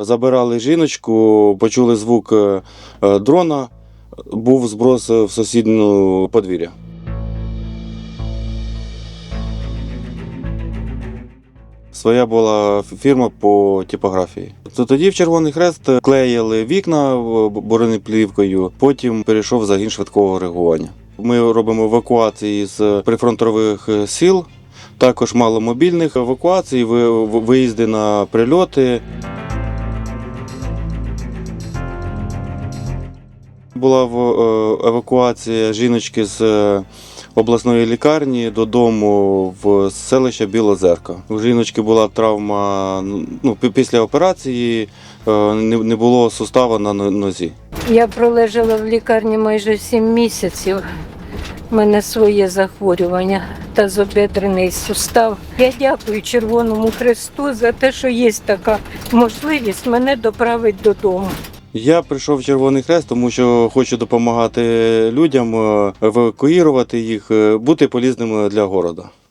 Забирали жіночку, почули звук е, е, дрона, був зброс в сусідню подвір'я. Своя була фірма по типографії. То Тоді в Червоний Хрест клеїли вікна бронеплівкою, потім перейшов загін швидкого реагування. Ми робимо евакуації з прифронтових е, сіл, також маломобільних евакуацій, ви- ви- виїзди на прильоти. Була е, евакуація жіночки з е, обласної лікарні додому в селище Білозерка. У жіночки була травма ну, після операції, е, не було сустава на нозі. Я пролежала в лікарні майже 7 місяців. У мене своє захворювання та зобедрений сустав. Я дякую Червоному Христу за те, що є така можливість мене доправити додому. Я прийшов в Червоний Хрест, тому що хочу допомагати людям, е, евакуювати їх, е, бути полізним для города.